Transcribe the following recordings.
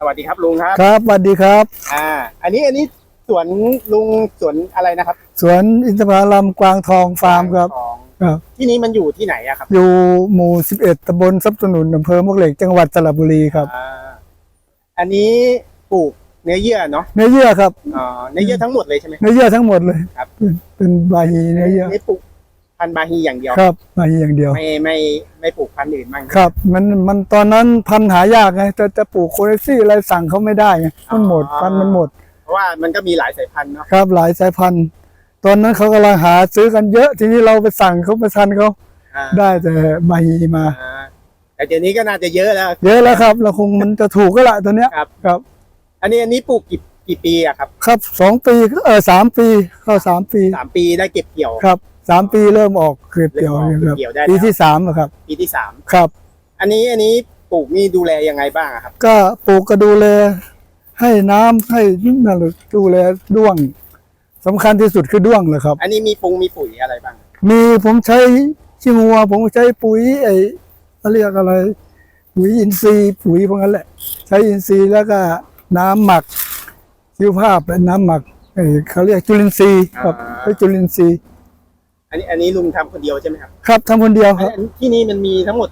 สวัสดีครับลุงครับ ครับสวัสดีครับ อ่า อันนี้อันนี้สวนลุงสวนอะไรนะครับ สวนอินทผลัมกวางทองฟาร์มครับของครับ ที่นี้มันอยู่ที่ไหนอะครับอยู่หมู่ 11ตำบลทรัพย์สนุนอำเภอมวกเหล็กจังหวัดสระบุรีครับอ่าอันนี้ปลูกเนื้อเยื่อเนาะเนื้อเยื่อครับอ่าเนื้อเยื่อทั้งหมดเลยใช่ไหม เนื้อเยื่อทั้งหมดเลยครับ เป็นเป็นใบเนื้อเยื่อนี่ปลูก พันธุ์บาฮีอย่างเดียว ครับใบอย่างเดียว ไม่ไม่ไม่ปลูกพันธุ์อื่นบ้างครับ มันมันตอนนั้นพันธุ์หายากไงจะจะปลูกโคเรซี่อะไรสั่งเขาไม่ได้ไงมันหมดพันธุ์มันหมด เพราะว่ามันก็มีหลายสายพันธุ์เนาะครับ หลายสายพันธุ์ ตอนนั้นเขากำลังหาซื้อกันเยอะทีนี้เราไปสั่งเขาไปทันเขาอ่าได้แต่ใบมา อ่าแต่เดี๋ยวนี้ก็น่าจะเยอะแล้ว เยอะแล้วครับ เราคงมันจะถูกก็ละตัวเนี้ยครับ ครับ อันนี้อันนี้ปลูกกี่ กี่ปีอะครับครับสองปีเออสามปีเข้าสามปีสามปีได้เก็บเกี่ยว ครับสามปีเริ่มออกเกลียบเกี่ยวเริ่มออกครับเกี่ยวได้แล้ว ปีที่สามอะครับ ปีที่สามครับ อันนี้อันนี้ปลูกนี่ดูแลยังไงบ้างอะครับ ก็ปลูกก็ดูแล ให้น้ำให้นั่นแหละดูแลด้วงสำคัญที่สุดคือด้วงเลยครับ อันนี้มีปรุงมีปุ๋ยอะไรบ้าง มีผมใช้ชิงัว ผมใช้ปุ๋ยไอ้เขาเรียกอะไร ปุ๋ยอินทรีย์ปุ๋ยพวกนั้นแหละ ใช้อินทรีย์แล้วก็น้ำหมัก ชีวภาพและน้ำหมักไอ้เขาเรียกจุลินทรีย์ครับใช้จุลินทรีย์อันนี้อันนี้ลุงทำคนเดียวใช่ไหมครับครับทำคนเดียวคอันรับอันที่นี่มันมีทั้งหมด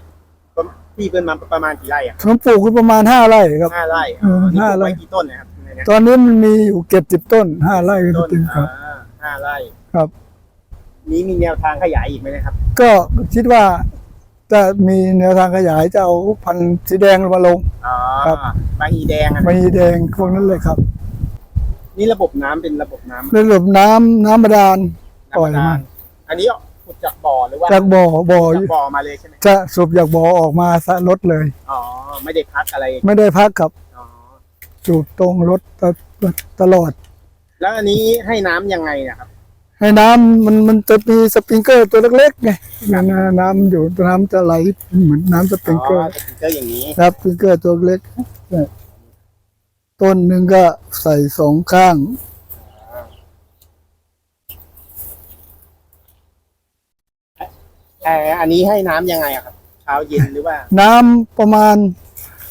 ที่เพิ่นมาประมาณกี่ไร่อะครับผมปลูกไว้ประมาณห้าไร่ครับ ห้าไร่เออนี่ห้าปลูกไร่ ไว้กี่ต้นนะครับในเนี้ยตอนนี้มันมีอยู่เก็บสิบต้นห้าไร่ก็ต้นจริงครับ อ่าห้าไร่ครับ นี้มีแนวทางขยายอีกไหมนะครับ ก็คิดว่าจะมีแนวทางขยายจะเอาพันธุ์สีแดงมาลง อ๋อครับ บางอีแดงอะใบแดงพวกนั้นเลยครับ นี่ระบบน้ำเป็นระบบน้ำระดับน้ำน้ำบาดาลปล่อยน้ำบามาดาลอันนี้ขุดจากบ่อหรือว่าจากบ่อบ่อจากบ่อมาเลยใช่ไหมจะสูบจากบ่อออกมาสะรถเลย อ๋อไม่ได้พักอะไรไม่ได้พักครับอ๋อสูบตรงรถตตลอด แล้วอันนี้ให้น้ำยังไงนะครับ ให้น้ำมันมันจะมีสปริงเกอร์ตัวเล็กๆไงน้ำน้ำอยู่น้ำจะไหลเหมือนน้ำสปริงเกอร์สปริงเกอร์อย่างนี้ครับสปริงเกอร์ตัวเล็กเนี่ย ต้นหนึ่งก็ใส่สองข้าง เอ่ออันนี้ให้น้ำยังไงอะครับ เช้าเย็นหรือว่าน้ำประมาณ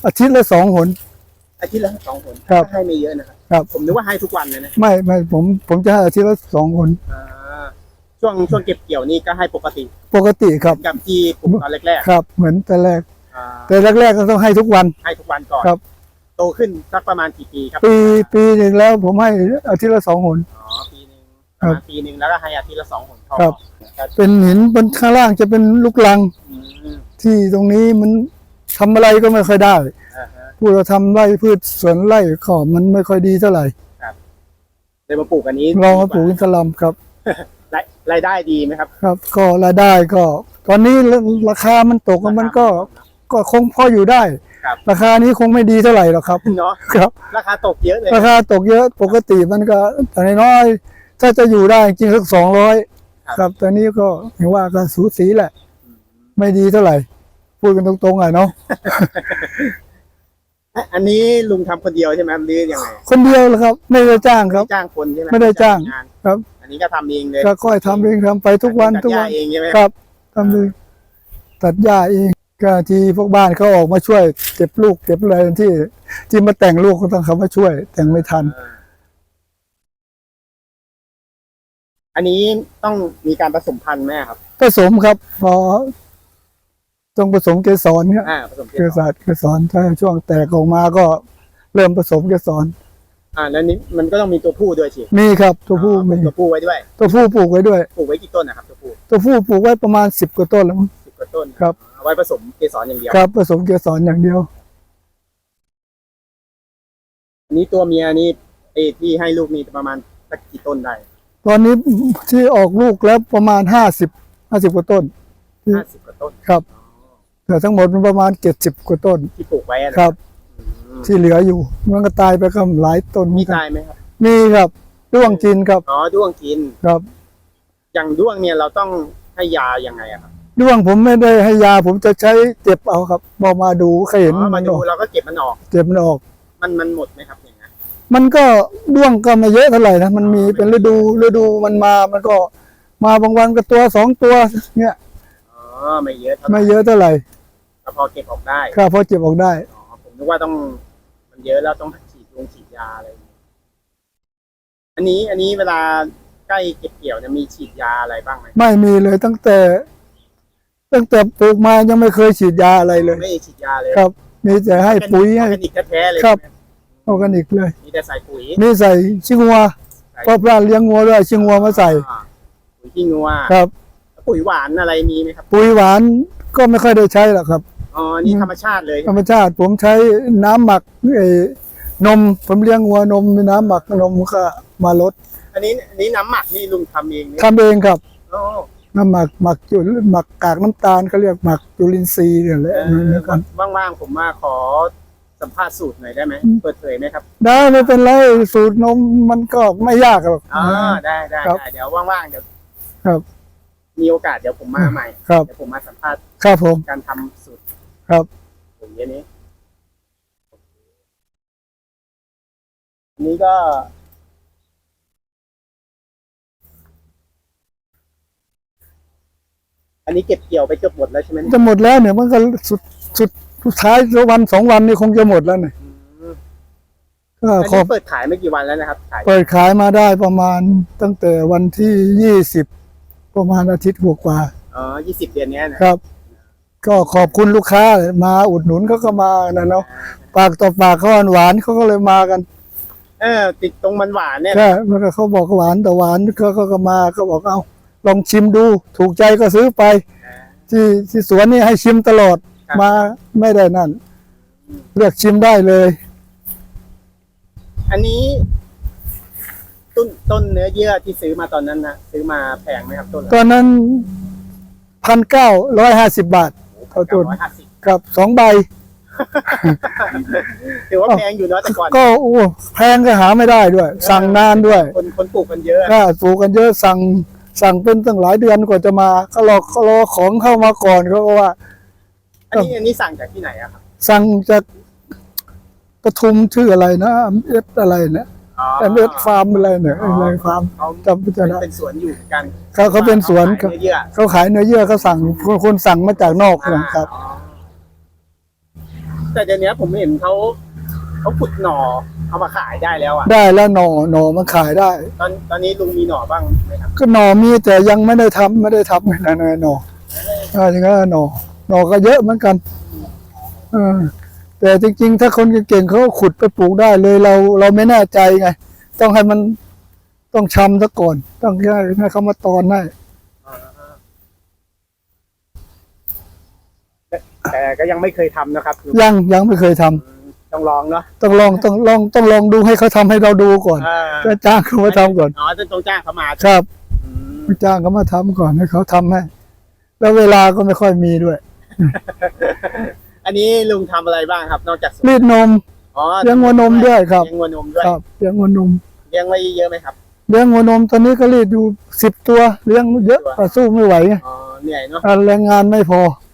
อาทิตย์ละสองหน อาทิตย์ละสองหนครับให้ไม่เยอะนะครับ ครับ ผมนึกว่าให้ทุกวันเลยนะไม่ไม่ผมผมจะให้อาทิตย์ละสองหน อ่าช่วงช่วงเก็บเกี่ยวนี่ก็ให้ปกติปกติครับ กับที่ปลูกตอนแรกครับ เหมือนแต่แรก ๆอ่าแต่แรกๆก็ต้องให้ทุกวัน ให้ทุกวันก่อนครับ โตขึ้นสักประมาณกี่ปีครับปีปีหนึ่งแล้วผมให้อาทิตย์ละสองหน อ๋อปีหนึ่งประมาณปีหนึ่งแล้วก็ให้อาทิตย์ละสองหนพอครับครับ เป็นหินบนข้างล่างจะเป็นลูกลัง อืมที่ตรงนี้มันทำอะไรก็ไม่ค่อยได้ อ่าฮะพูดเราทำไร่พืชสวนไร่ขอบมันไม่ค่อยดีเท่าไหร่เลยมาปลูกอันนี้ลองมาปลูกอินทผลัมครับ รายรายได้ดีไหมครับครับ ก็รายได้ก็ ตอนนี้ราคามันตกมันก็ก็คงพออยู่ได้ ครับราคานี้คงไม่ดีเท่าไหร่หรอกครับเนาะครับ ราคาตกเยอะเลยราคาตกเยอะปกติมันก็แต่น้อยๆถ้าจะอยู่ได้จริงสักสองร้อยครับตอนนี้ก็เห็นว่าก็สูสีแหละ ไม่ดีเท่าไหร่ พูดกันตรงๆอะเนาะอะอันนี้ลุงทำคนเดียวใช่ไหมครับหรือยังไงคนเดียวเหรอครับ ไม่ได้จ้างครับไม่จ้างคนใช่ไหมไม่ได้จ้างนครับ อันนี้ก็ทำเองเลยก็ค่อยทำเองทำไปทุกวันตัดทุกหญ้าวันเองใช่ไหมครับทำเองตัดหญ้าเอง ก็ที่พวกบ้านเขาออกมาช่วยเก็บลูกเก็บอะไรที่ ที่มาแต่งลูกก็ต้องเขามาช่วย แต่งไม่ทันเอออันนี้ต้องมีการผสมพันธุ์ไหมครับ ผสมครับ พอต้องผสมเกสรเนี่ยอ่าผสมเกเกสสรรเกสรถ้าช่วงแตกออกมาก็เริ่มผสมเกสรอ่าแล้วนี้มันก็ต้องมีตัวผู้ด้วยสิมีครับตัวผู้อ๋อมีตัวผู้ไว้ด้วยตัวผู้ปลูกไว้ด้วย ปลูกไว้กี่ต้นนะครับตัวผู้ตัวผู้ปลูกไว้ประมาณสิบกว่าต้นแล้วมั้งสิบกว่าต้นครับเอา ไว้ผสมเกสรอย่างเดียวครับผสมเกสรอย่างเดียว อันนี้ตัวเมียนี่ไอ้ที่ให้ลูกนี่ประมาณสักกี่ต้นได้ตอนนี้ที่ออกลูกแล้วประมาณห้าสิบห้าสิบกว่าต้นห้าสิบกว่าต้นครับแต่ทั้งหมดมันประมาณเจ็ดสิบกว่าต้น ที่ปลูกไว้อะนะครับอืมที่เหลืออยู่ มันก็ตายไปก็หลายต้นมีเหอนกันตายไหมครับ มีครับด้วงกินครับอ๋อด้วงกินครับ อย่างด้วงเนี่ยเราต้องให้ยายังไงอะครับ ด้วงผมไม่ได้ให้ยาผมจะใช้เจ็บเอาครับพอมาดูเคยเห็นอ๋อมัมานอดูอกเราก็เก็บมันออก เจ็บมันออก มันมันหมดไหมครับอย่างนั้นมันก็ด้วงก็ไม่เยอะเท่าไหร่นะมันมีเป็นฤดูฤดูมันมามันก็ มาบางวันก็ตัวสองตัวเนี่ยอ๋อไม่เยอะเท่าไหร่ไม่เยอะเท่าไหร่ก็พอเก็บออกได้ครับพอเจ็บออกได้อ๋อผมนึกว่าต้องผมันเยอะแล้วต้องฉีดลงฉีดยาอะไรอย่างเงี้ยอันนี้อันนี้เวลาใกล้เก็บเกี่ยวเนี่ยมีฉีดยาอะไรบ้างไหมไม่มีเลยตั้งแต่ ตั้งแต่ปลูกมายังไม่เคยฉีดยาอะไรเลย ไม่ได้ฉีดยาเลยครับ มีแต่ให้ปุ๋ยให้ออร์แกนิกแท้ๆเลยครับใช่ไหมออร์แกนิกเลย มีแต่ใส่ปุ๋ยนี่ใส่ชิงัวใส่เพราะว่าเลี้ยงงัวด้วยชิงัวมาใส่อ่าปุ๋ยขี้งัวครับ ปุ๋ยหวานอะไรมีไหมครับ ปุ๋ยหวานก็ไม่ค่อยได้ใช้หรอกครับอ๋อนี่ธรรมชาติเลยธรรมชาติผมใช้น้ำหมักไอ้นมผมเลี้ยงวัวนมมีน้ำหมักนมก็มาลดอันนี้อันนี้น้ำหมักนี่ลุงทำเองเนี่ยทำเองครับโอ้ น้ำหมักหมักจุลหมักกากน้ำตาลเขาเรียกหมักจุลินทรีย์เนี่ยแหละเอนั่นอแหละครับว่างๆผมมาขอสัมภาษณ์สูตรหน่อยได้ไหมอืมเปิดเผยไหมครับ ได้ไม่เป็นไรสูตรนมมันก็ไม่ยากหรอกอ่าได้ได้ครับได้เดี๋ยวว่างๆเดี๋ยวครับ มีโอกาสเดี๋ยวผมมาใหม่ครับเดี๋ยวผมมาสัมภาษณ์ครับผมการทำสูตรครับอย่างนี้นี้อันนี้ก็ อันนี้เก็บเกี่ยวไปเกือบหมดแล้วใช่ไหมเนี่ยจะหมดแล้วเนี่ยมันก็สุดสุดสุดท้ายวันสองวันนี่คงจะหมดแล้วเนี่ยอืมก็อันขอนี้เปิดขายไม่กี่วันแล้วนะครับขายเปิดขายมาได้ประมาณตั้งแต่วันที่ยี่สิบประมาณอาทิตย์กว่าๆอ๋อยี่สิบเดือนเนี้ยนะครับ ก็ขอบคุณลูกค้ามาอุดหนุนเขาก็มานะเนาะปากต่อปากเขาหวานๆเขาก็เลยมากัน เออติดตรงมันหวานเนี่ย ใช่มันก็เขาบอกหวานแต่หวานเขาก็ก็มาก็บอกเอา ลองชิมดู ถูกใจก็ซื้อไป ที่ที่สวนนี่ให้ชิมตลอดมาไม่ได้นั่น เลือกชิมได้เลย อันนี้ ต้นต้นเนื้อเยื่อที่ซื้อมาตอนนั้นนะซื้อมาแพงไหมครับต้นตอนนั้นพันเก้าร้อยห้าสิบบาท เอาต้น ร้อยห้าสิบกับสองใบ ถือว่าแพงอยู่เนาะแต่ก่อน ก็โอ้แพงก็หาไม่ได้ด้วย สั่งนานด้วยคนคนปลูกกันเยอะ ถ้าปลูกกันเยอะสั่ง สั่งเป็นตั้งหลายเดือนกว่าจะมาก็รอก็รอของเข้ามาก่อนเขาก็ว่า อันนี้อันนี้สั่งจากที่ไหนอะครับสั่งจากปทุมชื่ออะไรนะเอสอะไรเนี่ยเอสฟาร์มอะไรเนี่ยอะไรฟาร์มเขาจำไม่ได้เป็นสวนอยู่เหมือนกันเขาเขาเป็นสวนขาเขายเนื้อเยื่อเขาขายเนื้อเยื่อเขาสั่งคนคนสั่งมาจากนอกนะครับอ๋อแต่เดี๋ยวนี้ผมเห็นเขาเขาขุดหน่อ เอามาขายได้แล้วอะได้แล้วหน่อหน่อมันขายได้ ตอนตอนนี้ลุงมีหน่อบ้างไหมครับก็หน่อมีแต่ยังไม่ได้ทำไม่ได้ทำนะนะหน่ออ่าอย่างนั้นหน่อหน่อก็เยอะเหมือนกันเออแต่จริงๆ ถ้าคนเก่งๆเขาก็ขุดไปปลูกได้เลยเราเราไม่แน่ใจไง ต้องให้มันต้องชำซะก่อน ต้องให้ให้เขามาตอนให้แต่ก็ยังไม่เคยทำนะครับ ยังยังไม่เคยทำ ต้องลองเนาะต้องลองต้องลองต้องลองดูให้เขาทำให้เราดูก่อนเออก็จ้างเขามาทำก่อน อ๋อต้องต้องจ้างเขามาครับอืมจ้างเขามาทำก่อนให้เขาทำให้ แล้วเวลาก็ไม่ค่อยมีด้วย อันนี้ลุงทำอะไรบ้างครับ นอกจากสวนรีดนม อ๋อเลี้ยงวัวนมด้วยครับ เลี้ยงวัวนมด้วยครับเลี้ยงวัวนมเลี้ยงไว้เยอะไหมครับ เลี้ยงวัวนมตอนนี้ก็รีดอยู่สิบตัวเลี้ยงเยอะแต่สู้ไม่ไหวไงอ๋อเหนื่อยเนาะอ่าแรงงานไม่พอครับ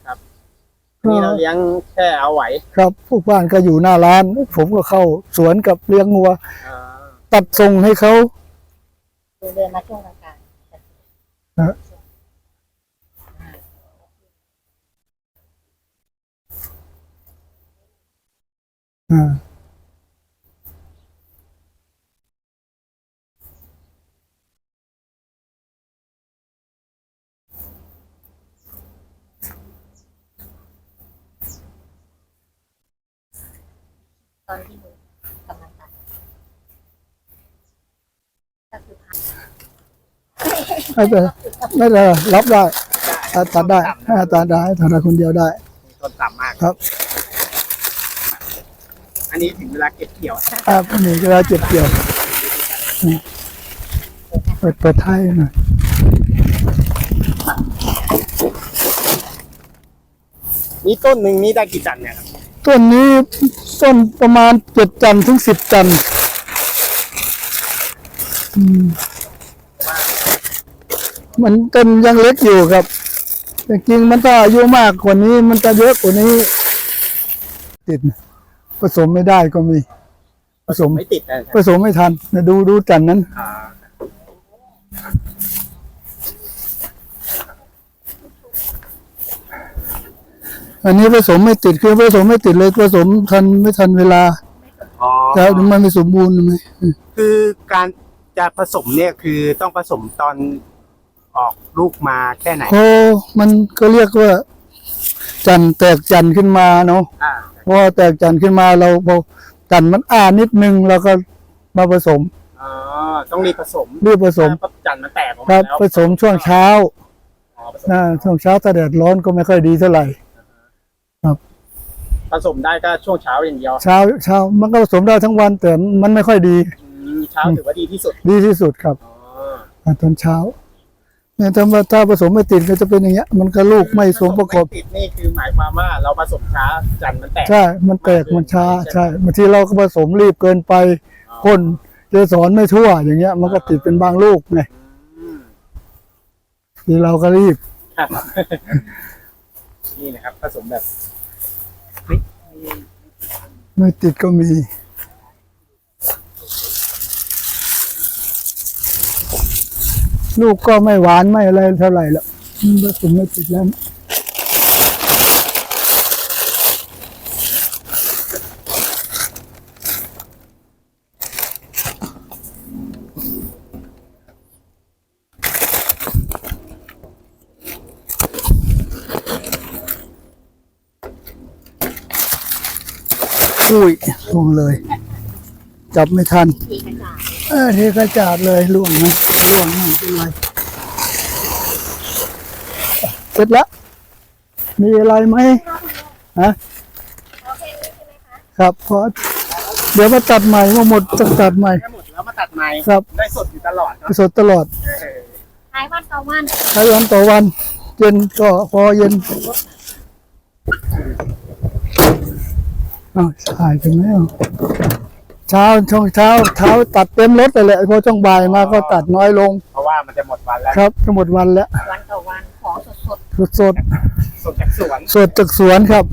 นี่เราเลี้ยงแค่เอาไหว ครับพวกบ้านก็อยู่หน้าร้าน ผมก็เข้าสวนกับเลี้ยงงัวอ่าตัดส่งให้เขาเดินมาช่วงกลางๆฮะอ่า อนที่หนูกำลังตัดก็คือพักไม่เป็นไรไม่เป็นไรรับได้ตัดตัดได้อ่าตัดได้ตัดได้คนเดียวได้ ต้นต่ำมากครับ อันนี้ถึงเวลาเก็บเกี่ยวครับนี่ก็เจ็บเกี่ยวนี่เปิดเปิดไทยหน่อยนี่ต้นหนึ่งนี่ได้กี่ตันเนี่ยครับต้นนี้ ต้นประมาณเจ็ดจันทร์ถึงสิบจันทร์อืมมันต้นยังเล็กอยู่ครับ แต่จริงมันก็อายุมากกว่านี้ มันจะเยอะกว่านี้ ติด ผสมไม่ได้ก็มี ผสมไม่ติดนะผสมไม่ทันนะดูดูจันทร์นั้น อ่าอันนี้ผสมไม่ติดคือผสมไม่ติดเลยผสมทันไม่ทันเวลาอ๋อแล้วมันไม่สมบูรณ์ไหมคือการจะผสมเนี่ยคือต้องผสมตอนออกลูกมาแค่ไหนโอ้มันก็เรียกว่า จันทร์แตกจันทร์ขึ้นมาเนาะอ่าพอแตกจันทร์ขึ้นมาเราพอจันทร์มันอ้านิดนึงเราก็มาผสมอ๋อต้องรีบผสมรีบผสมถ้าจันทร์มันแตกออกคมารับแล้วผสมช่วงเช้าอ๋อผสมนะช่วงเช้าถ้าแดดร้อนก็ไม่ค่อยดีเท่าไหร่ ผสมได้ก็ช่วงเช้าอย่างเดียวเช้าเช้ามันก็ผสมได้ทั้งวัน แต่มันไม่ค่อยดี อืมเช้าถือว่าดีที่สุดดีที่สุดครับอ๋ออ่าตอนเช้าเนี่ยถ้าว่าถ้าผสมไม่ติดก็จะเป็นอย่างเงี้ย มันก็ลูกไม่สมประกอบผสไม่ติดนี่คือหมายความว่าเราผสมช้าจันทร์มันแตก ใช่ มันแตก มันช้า ใช่บางทีเราก็ผสมรีบเกินไปพ่นเกสรไม่ทั่ว อย่างเงี้ย มันก็ติดเป็นบางลูกไงอืมทีเราก็รีบ ครับ นี่นะครับผสมแบบเฮ้ย ไม่ติดก็มีลูกก็ไม่หวานไม่อะไรเท่าไหร่หรอกมันผสมไม่ติดแล้ว อุ้ยล่วงเลย จับไม่ทันทีกระจาดเออเทกระจาดเลยล่วงนะล่วงไม่เป็นไรเสร็จแล้ว มีอะไรไหมฮะโอเคใช่ไหมคะครับพอเดี๋ยวมาตัดใหม่มาหมดจะตัดใหม่ถ้าหมดแล้วมาตัดใหม่ครับได้สดอยู่ตลอดเนาะสดตลอดเออท้ายวันต่อวันใช้วันต่อวัน เย็นก็พอเย็น อ้าวถ่ายถึงแล้วเช้าช่วงเช้าเช้าตัดเต็มรถเลยแหละพอช่วงบ่ายมาก็ตัดน้อยลง เพราะว่ามันจะหมดวันแล้ว ครับทั้งหมดวันแล้ว วันต่อวันของสดสดสดสดจากสวน สดจากสวนครับ